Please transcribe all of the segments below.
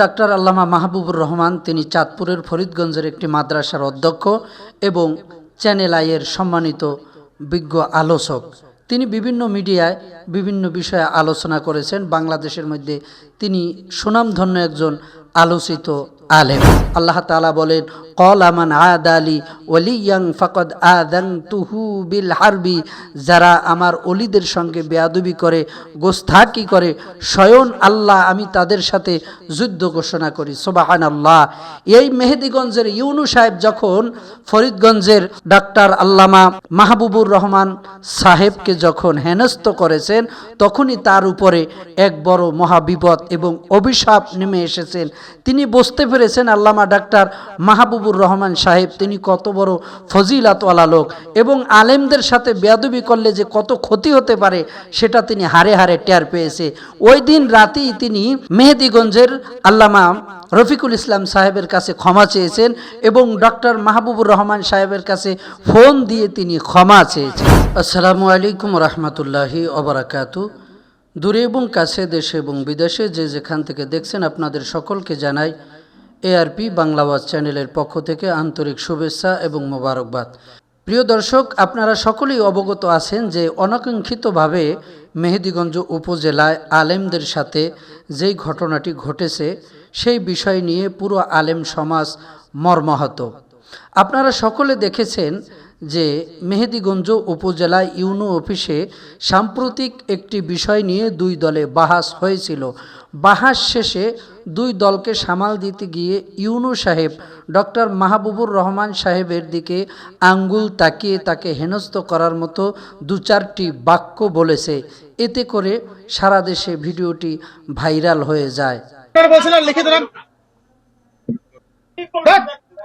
Doctor আল্লামা মাহবুবুর রহমান, তিনি চাঁদপুরের ফরিদগঞ্জের একটি মাদ্রাসার অধ্যক্ষ এবং চ্যানেল আইয়ের সম্মানিত বিজ্ঞ আলোচক। তিনি বিভিন্ন মিডিয়ায় বিভিন্ন বিষয়ে আলোচনা করেছেন। বাংলাদেশের মধ্যে তিনি সুনামধন্য একজন আলোচিত আলেম। আল্লাহ তালা বলেন, কল আমান আদ আলী ওলিয়াং ফকদ আদাং তুহু বিল হারবি। যারা আমার অলিদের সঙ্গে বেয়াদবি করে গোস্তাকি করে, স্বয়ং আল্লাহ আমি তাদের সাথে যুদ্ধ ঘোষণা করি। সোবাহান আল্লাহ এই মেহেদিগঞ্জের ইউনু সাহেব যখন ফরিদগঞ্জের ডাক্তার আল্লামা মাহবুবুর রহমান সাহেবকে যখন হেনস্থ করেছেন, তখনই তার উপরে এক বড় মহাবিপদ এবং অভিশাপ নেমে এসেছেন তিনি বুঝতে পেরেছেন আল্লামা ডাক্তার মাহবুবুর রহমান সাহেব। তিনি কত বড় ফজিলাতওয়ালা লোক এবং আলেমদের সাথে বেয়াদবি করলে যে কত ক্ষতি হতে পারে, সেটা তিনি হারে হারে টের পেয়েছে। ওই দিন রাতেই তিনি মেহেদিগঞ্জের আল্লামা রফিকুল ইসলাম সাহেবের কাছে ক্ষমা চেয়েছেন এবং ডক্টর মাহবুবুর রহমান সাহেবের কাছে ফোন দিয়ে তিনি ক্ষমা চেয়েছেন। আসসালামু আলাইকুম রহমতুল্লাহি অবরাকাতু দূরে এবং কাছে, দেশে এবং বিদেশে যে যেখান থেকে দেখছেন আপনাদের সকলকে জানাই এআরপি বাংলা ওয়াজ চ্যানেলের পক্ষ থেকে আন্তরিক শুভেচ্ছা এবং মোবারকবাদ। প্রিয় দর্শক, আপনারা সকলেই অবগত আছেন যে অনাকাঙ্ক্ষিতভাবে মেহেদিগঞ্জ উপজেলায় আলেমদের সাথে যেই ঘটনাটি ঘটেছে, সেই বিষয় নিয়ে পুরো আলেম সমাজ মর্মাহত। আপনারা সকলে দেখেছেন যে মেহেদিগঞ্জ উপজেলা ইউনো অফিসে সাম্প্রতিক একটি বিষয় নিয়ে দুই দলে বাহাস হয়েছিল। বাহাস শেষে দুই দলকে সামাল দিতে গিয়ে ইউনু সাহেব ডক্টর মাহবুবুর রহমান সাহেবের দিকে আঙ্গুল তাকিয়ে তাকে হেনস্থ করার মতো দু চারটি বাক্য বলেছে। এতে করে সারা দেশে ভিডিওটি ভাইরাল হয়ে যায়।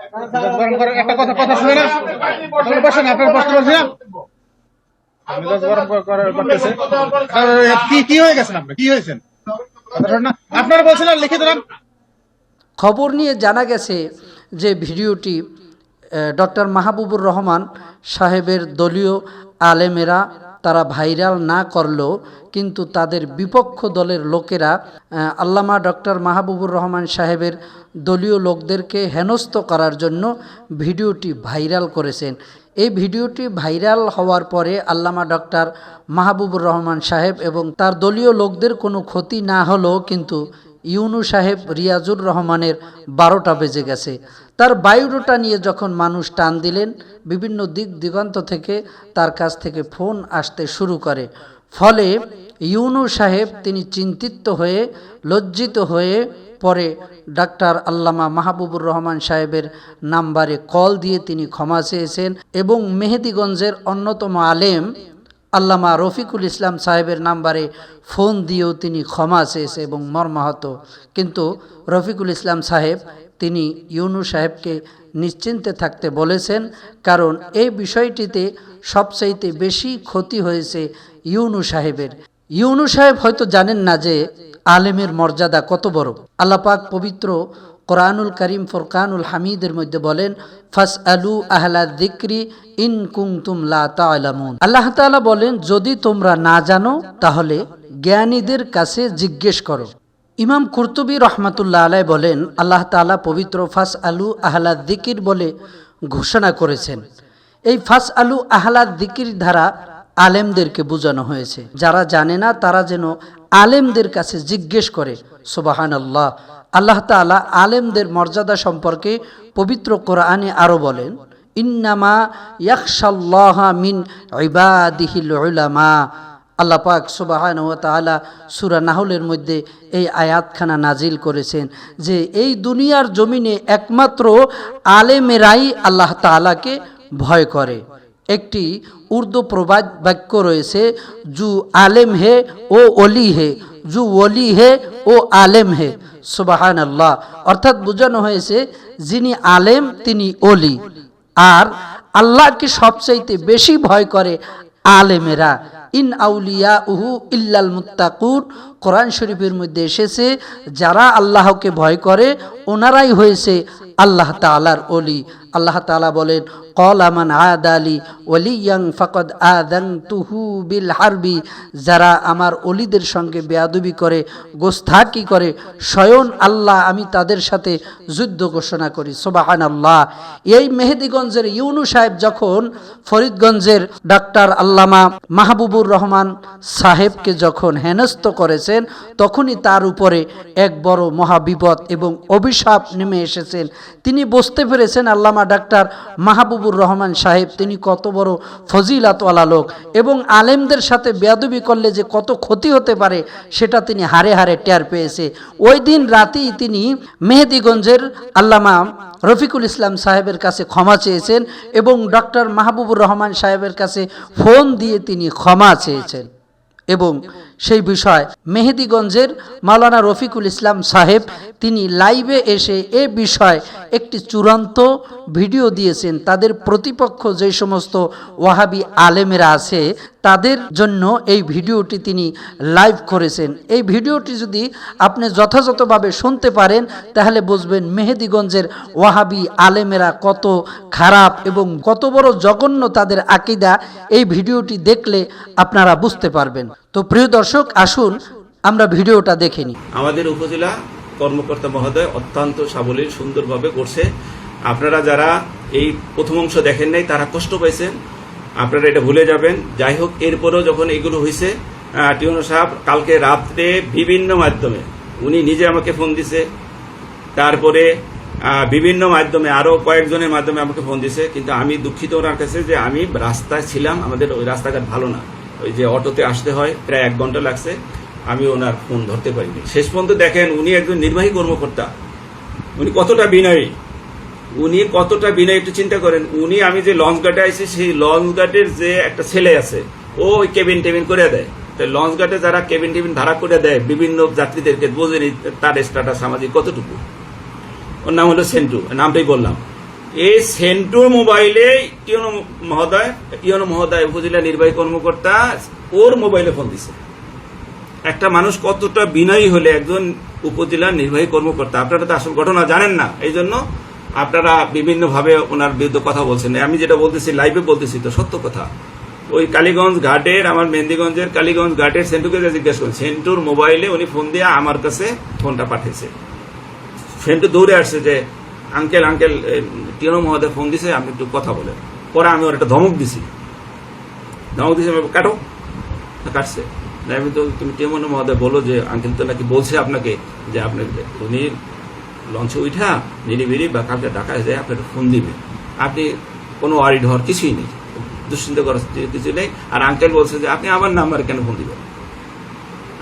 একটা কথা কথা শুনে না। বসেন আপনার প্রশ্ন বলছি হয়ে? গেছেন আপনি? কি হয়েছেন? কথা শোনেন না? আপনারা বলছিলেন লিখে খবর নিয়ে জানা গেছে যে ভিডিওটি ডক্টর মাহবুবুর রহমান সাহেবের দলীয় আলেমেরা তারা ভাইরাল না করলেও কিন্তু তাদের বিপক্ষ দলের লোকেরা আল্লামা ডক্টর মাহবুবুর রহমান সাহেবের দলীয় লোকদেরকে হেনস্থ করার জন্য ভিডিওটি ভাইরাল করেছেন। এই ভিডিওটি ভাইরাল হওয়ার পরে আল্লামা ডক্টর মাহবুবুর রহমান সাহেব এবং তার দলীয় লোকদের কোনো ক্ষতি না হলেও কিন্তু ইউনু সাহেব রিয়াজুর রহমানের বারোটা বেজে গেছে। তার বায়োডাটা নিয়ে যখন মানুষ টান দিলেন, বিভিন্ন দিক দিগন্ত থেকে তার কাছ থেকে ফোন আসতে শুরু করে। ফলে ইউনু সাহেব তিনি চিন্তিত হয়ে, লজ্জিত হয়ে পরে ডাক্তার আল্লামা মাহবুবুর রহমান সাহেবের নাম্বারে কল দিয়ে তিনি ক্ষমা চেয়েছেন এবং মেহেদিগঞ্জের অন্যতম আলেম আল্লামা রফিকুল ইসলাম সাহেবের নাম্বারে ফোন দিয়েও তিনি ক্ষমা চেয়েছে এবং মর্মাহত। কিন্তু রফিকুল ইসলাম সাহেব, তিনি ইউনু সাহেবকে নিশ্চিন্তে থাকতে বলেছেন, কারণ এই বিষয়টিতে সবচাইতে বেশি ক্ষতি হয়েছে ইউনু সাহেবের। ইউনু সাহেব হয়তো জানেন না যে আলেমের মর্যাদা কত বড়। আল্লাপাক পবিত্র কোরআনুল করিম ফোরকানুল হামিদের মধ্যে বলেন ফাস আলু আহলা দিক্রি ইন কুংতুম লা তালামুন আল্লাহ তাআলা বলেন, যদি তোমরা না জানো, তাহলে জ্ঞানীদের কাছে জিজ্ঞেস করো। ইমাম কুর্তুবী রহমাতুল্লাহ আলাই বলেন, আল্লাহ তাআলা পবিত্র ফাস আলু আহলা দিকির বলে ঘোষণা করেছেন। এই ফাস আলু আহলা দিকির দ্বারা আলেমদেরকে বোঝানো হয়েছে। যারা জানে না, তারা যেন আলেমদের কাছে জিজ্ঞেস করে। সুবাহান আল্লাহ আল্লাহ তাআলা আলেমদের মর্যাদা সম্পর্কে পবিত্র কোরআনে আরও বলেন, ইন্নামা ইয়াকশাল্লাহ মিন ইবাদিহিল উলামা। আল্লাহ পাক সুবাহান ও তাআলা সূরা নাহলের মধ্যে এই আয়াতখানা নাজিল করেছেন যে এই দুনিয়ার জমিনে একমাত্র আলেমেরাই আল্লাহ তাআলাকে ভয় করে। একটি উর্দু প্রবাদ বাক্য রয়েছে, জু আলেম হে ও অলি হে, জু অলি হে ও আলেম হে। সুবাহান আল্লাহ অর্থাৎ বোঝানো হয়েছে যিনি আলেম, তিনি অলি আর আল্লাহকে সবচাইতে বেশি ভয় করে আলেমেরা? ইন আউলিয়া উহু ইল্লাল মুত্তাকুন। কোরআন শরীফের মধ্যে এসেছে, যারা আল্লাহকে ভয় করে, ওনারাই হয়েছে আল্লাহ তালার অলি আল্লাহ তালা বলেন, কল আমান আদ আলী ওলিয়াং ফকদ আদং তুহু বিল হারবি। যারা আমার অলিদের সঙ্গে বেয়াদুবি করে গোস্থাকি করে, স্বয়ং আল্লাহ আমি তাদের সাথে যুদ্ধ ঘোষণা করি। সোবাহান আল্লাহ এই মেহেদিগঞ্জের ইউনু সাহেব যখন ফরিদগঞ্জের ডাক্তার আল্লামা মাহবুবুর রহমান সাহেবকে যখন হেনস্থ করেছেন, তখনই তার উপরে এক বড় মহাবিপদ এবং অভিশাপ নেমে এসেছেন। তিনি বুঝতে পেরেছেন, আল্লামা ডাক্তার মাহবুবুর রহমান সাহেব তিনি কত বড় ফজিলাতওয়ালা লোক এবং আলেমদের সাথে বেয়াদবি করলে যে কত ক্ষতি হতে পারে, সেটা তিনি হারে হারে টের পেয়েছে। ওই দিন রাতেই তিনি মেহেদিগঞ্জের আল্লামা রফিকুল ইসলাম সাহেবের কাছে ক্ষমা চেয়েছেন এবং ডক্টর মাহবুবুর রহমান সাহেবের কাছে ফোন দিয়ে তিনি ক্ষমা চেয়েছেন এবং সেই বিষয়। মেহেদিগঞ্জের মাওলানা রফিকুল ইসলাম সাহেব তিনি লাইভে এসে এ বিষয় একটি চূড়ান্ত ভিডিও দিয়েছেন। তাদের প্রতিপক্ষ যে সমস্ত ওয়াহাবি আলেমেরা আছে, তাদের জন্য এই ভিডিওটি তিনি লাইভ করেছেন। এই ভিডিওটি যদি আপনি যথাযথভাবে শুনতে পারেন, তাহলে বুঝবেন মেহেদিগঞ্জের ওয়াহাবি আলেমেরা কত খারাপ এবং কত বড় জঘন্য তাদের আকিদা। এই ভিডিওটি দেখলে আপনারা বুঝতে পারবেন। তো প্রিয় দর্শক, আসুন আমরা ভিডিওটা দেখে নিই। আমাদের উপজেলা কর্মকর্তা মহোদয় অত্যন্ত সাবলীল, সুন্দরভাবে করছে। আপনারা যারা এই প্রথম অংশ দেখেন নাই, তারা কষ্ট পাইছেন। আপনারা এটা ভুলে যাবেন। যাই হোক, এরপরেও যখন এগুলো হয়েছে টিউনো সাহেব, কালকে রাত্রে বিভিন্ন মাধ্যমে, উনি নিজে আমাকে ফোন দিছে। তারপরে বিভিন্ন মাধ্যমে, আরও কয়েকজনের মাধ্যমে আমাকে ফোন দিছে। কিন্তু আমি দুঃখিত ওনার কাছে যে আমি রাস্তায় ছিলাম, আমাদের ওই রাস্তাঘাট ভালো না। ওই যে অটোতে আসতে হয়, প্রায় এক ঘণ্টা লাগছে, আমি ওনার ফোন ধরতে পারিনি। শেষ পর্যন্ত দেখেন, উনি একজন নির্বাহী কর্মকর্তা। উনি কতটা বিনয়ী? উনি কতটা বিনয় একটু চিন্তা করেন। উনি, আমি যে লঞ্চ গার্ডে আইছি, সেই লঞ্চ গার্ডের যে একটা ছেলে আছে, ও ওই কেবিন টেবিন করে দেয়। তাই লঞ্চ গার্ডে যারা কেবিন টেবিন ভাড়া করে দেয়, বিভিন্ন যাত্রীদেরকে বোঝেনি, তার স্টাটা সামাজিক কতটুকু? ওর নাম হলো সেন্টু, নামটাই বললাম। এই সেন্টুর মোবাইলে ইয়নো মহোদয় ইয়নো মহোদয় উপজেলা নির্বাহী কর্মকর্তা, ওর মোবাইলে ফোন দিছে। একটা মানুষ কতটা বিনয়ী হলে একজন উপজেলা নির্বাহী কর্মকর্তা। আপনারা তো আসল ঘটনা জানেন না এই জন্য আপনারা বিভিন্ন ভাবে ওনার বিরুদ্ধে কথা বলছেন। আমি যেটা বলতেছি লাইভে বলতেছি তো, সত্য কথা। ওই কালীগঞ্জ ঘাটের, আমার মেহেন্দিগঞ্জের কালীগঞ্জ ঘাটের সেন্টুকে জিজ্ঞেস করুন, সেন্টুর মোবাইলে উনি ফোন দিয়ে আমার কাছে ফোনটা পাঠিয়েছে। ফ্রেন্ড দৌড়ে আসছে যে, আঙ্কেল আঙ্কেল টিয়নো মহোদয় ফোন দিছে আপনি একটু কথা বলেন পরে আমি ওর একটা ধমক দিছি। ধমক দিছি কাটো। কাটছে। আমি তো তুমি টিয়নো মহোদয় বলো যে আঙ্কেল তো নাকি বলছে আপনাকে যে আপনাকে উনি লঞ্চে উঠা নিরিবিরি বা কালকে ঢাকায় যায়, আপনাকে ফোন দিবে। আপনি কোনো ওয়ারিড হওয়ার কিছুই নেই। দুশ্চিন্তা করার কিছু নেই। আর আঙ্কেল বলছে যে আপনি আমার নাম্বার কেন ফোন দিবেন?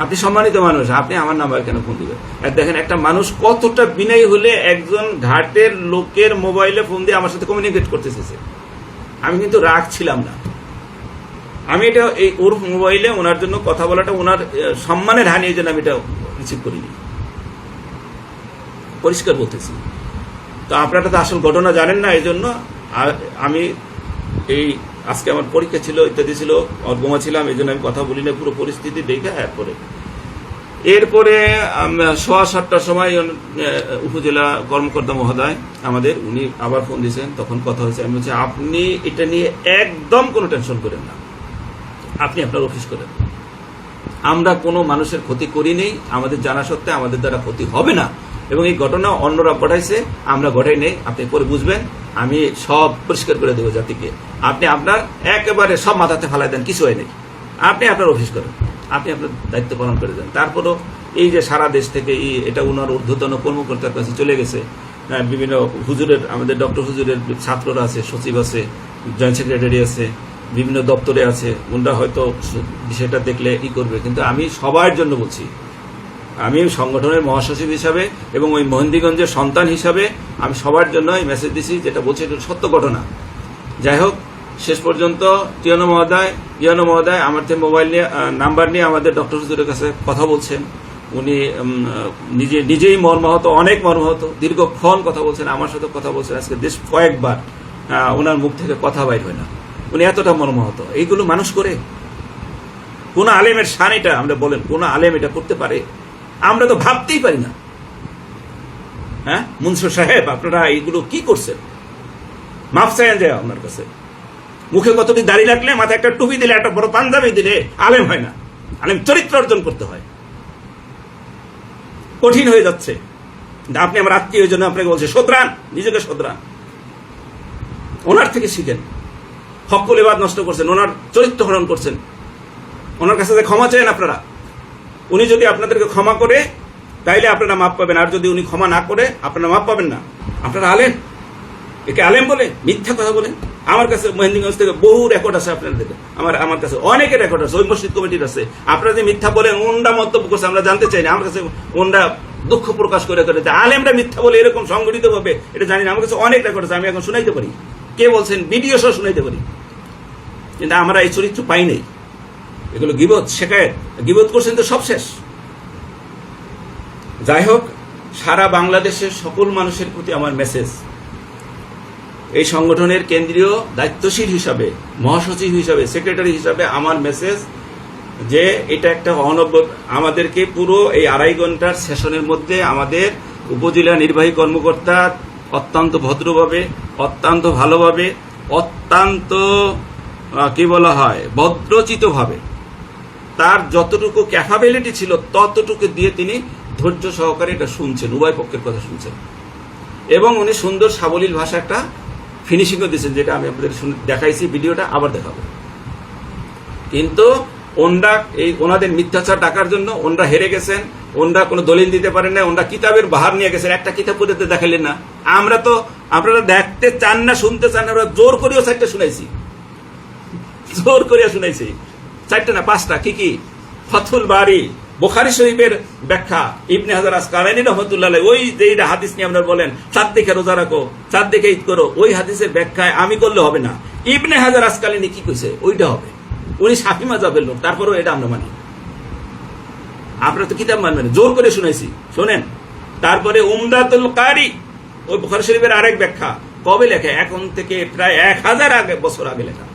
আপনি সম্মানিত মানুষ, আপনি আমার নাম্বার কেন ফোন দিবেন? দেখেন, একটা মানুষ কতটা বিনয়ী হলে একজন ঘাটের লোকের মোবাইলে ফোন দিয়ে আমার সাথে কমিউনিকেট করতে চেয়েছে আমি কিন্তু রাগ ছিলাম না। আমি এটা এই ওর মোবাইলে ওনার জন্য কথা বলাটা ওনার সম্মানের হানি এই জন্য আমি এটা রিসিভ করিনি। পরিষ্কার বলতেছি। তো আপনারা তো আসল ঘটনা জানেন না এই জন্য আমি এই আজকে আমার পরীক্ষা ছিল, ইত্যাদি ছিল অর্গমা ছিলাম, এই জন্য আমি কথা বলি না পুরো পরিস্থিতি দেখে এরপরে। এরপরে সোয়া সাতটার সময় উপজেলা কর্মকর্তা মহোদয় আমাদের, উনি আবার ফোন দিয়েছেন, তখন কথা হয়েছে, আমি বলছি, আপনি এটা নিয়ে একদম কোনো টেনশন করেন না। আপনি আপনার অফিস করেন। আমরা কোনো মানুষের ক্ষতি করিনি, আমাদের জানা সত্ত্বে আমাদের দ্বারা ক্ষতি হবে না। এবং এই ঘটনা অন্যরা ঘটাইছে, আমরা ঘটাই নেই, আপনি পরে বুঝবেন। আমি সব পরিষ্কার করে দেবো জাতিকে। আপনি আপনার একেবারে সব মাথাতে ফালাই দেন, কিছু হয় নেই। আপনি আপনার অফিস করেন, আপনি আপনার দায়িত্ব পালন করে দেন। তারপরও এই যে সারা দেশ থেকে এই এটা উনার ঊর্ধ্বতন কর্মকর্তার কাছে চলে গেছে। বিভিন্ন হুজুরের, আমাদের ডক্টর হুজুরের ছাত্ররা আছে, সচিব আছে, জয়েন্ট সেক্রেটারি আছে, বিভিন্ন দপ্তরে আছে। ওনারা হয়তো বিষয়টা দেখলে ই করবে। কিন্তু আমি সবার জন্য বলছি আমি সংগঠনের মহাসচিব হিসাবে এবং ওই মহেন্দিগঞ্জের সন্তান হিসাবে আমি সবার জন্য এই মেসেজ দিছি, যেটা বলছি এটা সত্য ঘটনা। যাই হোক, শেষ পর্যন্ত টিয়নো মহোদয় টিয়নো মহোদয় আমার থেকে মোবাইল নিয়ে নাম্বার নিয়ে আমাদের ডক্টর হুজুরের কাছে কথা বলছেন। উনি নিজে, নিজেই মর্মাহত, অনেক মর্মাহত, দীর্ঘক্ষণ কথা বলছেন, আমার সাথে কথা বলছেন। আজকে বেশ কয়েকবার ওনার মুখ থেকে কথা বাইর হয় না। উনি এতটা মর্মাহত, এইগুলো মানুষ করে? কোন আলেমের শান এটা আমরা বলেন, কোন আলেম এটা করতে পারে? আমরা তো ভাবতেই পারি না। হ্যাঁ? মুন্সর সাহেব, আপনারা এইগুলো কি করছেন? মাফ চাই যায় আপনার কাছে। মুখে কতটি দাড়ি রাখলে মাথায় একটা টুপি দিলে, একটা বড় পাঞ্জাবি দিলে আলেম হয় না। আলেম চরিত্র অর্জন করতে হয়। কঠিন হয়ে যাচ্ছে। আপনি আমার আত্মীয় জন্য আপনাকে বলছে, শোধরান, নিজেকে শোধরান। ওনার থেকে শিখেন। হকুল এবার নষ্ট করছেন, ওনার চরিত্র হরণ করছেন। ওনার কাছে ক্ষমা চান আপনারা উনি যদি আপনাদেরকে ক্ষমা করে, তাইলে আপনারা মাপ পাবেন। আর যদি উনি ক্ষমা না করে, আপনারা মাপ পাবেন না। আপনারা আলেম। একে আলেম বলে, মিথ্যা কথা বলে। আমার কাছে মহেন্দ্রগঞ্জ থেকে বহু রেকর্ড আছে আপনাদের। আমার আমার কাছে অনেকের রেকর্ড আছে। ওই মসজিদ কমিটির আছে। আপনারা যে মিথ্যা বলেন ওনরা মন্তব্য করছে, আমরা জানতে চাই না। আমার কাছে ওনরা দুঃখ প্রকাশ করে করে আলেমরা মিথ্যা বলে এরকম সংগঠিত হবে এটা জানি না। আমার কাছে অনেক রেকর্ড আছে। আমি এখন শুনাইতে পারি। কে বলছেন? ভিডিও সহ শুনাইতে পারি। কিন্তু আমরা এই চরিত্র পাই নাই। এগুলো গিবত, শেখায়ত। গিবত করছেন তো সব শেষ। যাই হোক, সারা বাংলাদেশের সকল মানুষের প্রতি আমার মেসেজ এই সংগঠনের কেন্দ্রীয় দায়িত্বশীল হিসাবে, মহাসচিব হিসাবে সেক্রেটারি হিসাবে আমার মেসেজ যে এটা একটা অনব্য আমাদেরকে পুরো এই আড়াই ঘণ্টার সেশনের মধ্যে আমাদের উপজেলা নির্বাহী কর্মকর্তা অত্যন্ত ভদ্রভাবে, অত্যন্ত ভালোভাবে, অত্যন্ত কি বলা হয়, ভদ্রচিতভাবে তার যতটুকু ক্যাপাবিলিটি ছিল, ততটুকু দিয়ে তিনি ধৈর্য সহকারে এটা শুনছেন, উভয় পক্ষের কথা শুনছেন। এবং উনি সুন্দর সাবলীল ভাষা একটা ফিনিশিংও দিয়েছেন, যেটা আমি আপনাদের দেখাইছি, ভিডিওটা আবার দেখাবো। কিন্তু ওনরা এই ওনাদের মিথ্যাচার ডাকার জন্য ওনরা হেরে গেছেন, ওনরা কোনো দলিল দিতে পারেন না ওনরা কিতাবের বাহার নিয়ে গেছেন, একটা কিতাব পড়তে দেখাইলেন না। আমরা তো, আপনারা দেখতে চান না, শুনতে চান না জোর করেও চারটা শুনাইছি। জোর করিয়া শুনাইছি। চারটা না পাঁচটা, কি কি? ফথুল বাড়ি বোখারি শরীফের ব্যাখ্যা। ইবনে হাজার আসকালানি রহমতুল্লাহ ওই যে হাদিস নিয়ে আপনারা বলেন, চার দিকে রোজা রাখো, চার দিকে ঈদ করো, ওই হাদিসের ব্যাখ্যায় আমি করলে হবে না। ইবনে হাজার আসকালানি কি কইছে? ওইটা হবে। উনি সাফি মাজাবের লোক, তারপরেও এটা আমরা মানি। আপনারা তো কিতাব মানবেন জোর করে শুনেছি শোনেন। তারপরে উমদাতুল কারি, ওই বুখারী শরীফের আরেক ব্যাখ্যা। কবে লেখা? এখন থেকে প্রায় এক হাজার আগে বছর আগে লেখা।